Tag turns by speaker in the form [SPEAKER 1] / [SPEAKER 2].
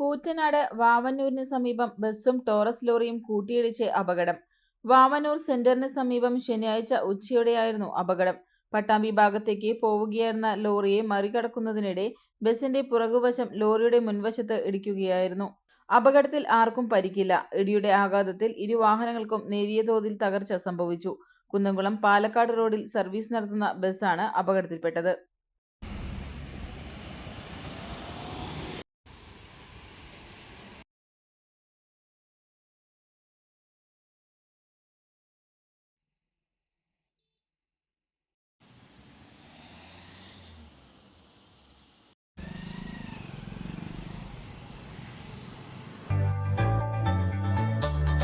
[SPEAKER 1] കൂറ്റനാട് വാവന്നൂരിന് സമീപം ബസ്സും ടോറസ് ലോറിയും കൂട്ടിയിടിച്ച് അപകടം. വാവനൂർ സെന്ററിന് സമീപം ശനിയാഴ്ച ഉച്ചയോടെയായിരുന്നു അപകടം. പട്ടാമ്പി ഭാഗത്തേക്ക് പോവുകയായിരുന്ന ലോറിയെ മറികടക്കുന്നതിനിടെ ബസിന്റെ പുറകുവശം ലോറിയുടെ മുൻവശത്ത് ഇടിക്കുകയായിരുന്നു. അപകടത്തിൽ ആർക്കും പരിക്കില്ല. ഇടിയുടെ ആഘാതത്തിൽ ഇരു വാഹനങ്ങൾക്കും നേരിയ തോതിൽ തകർച്ച സംഭവിച്ചു. കുന്നംകുളം പാലക്കാട് റോഡിൽ സർവീസ് നടത്തുന്ന ബസ്സാണ് അപകടത്തിൽപ്പെട്ടത്.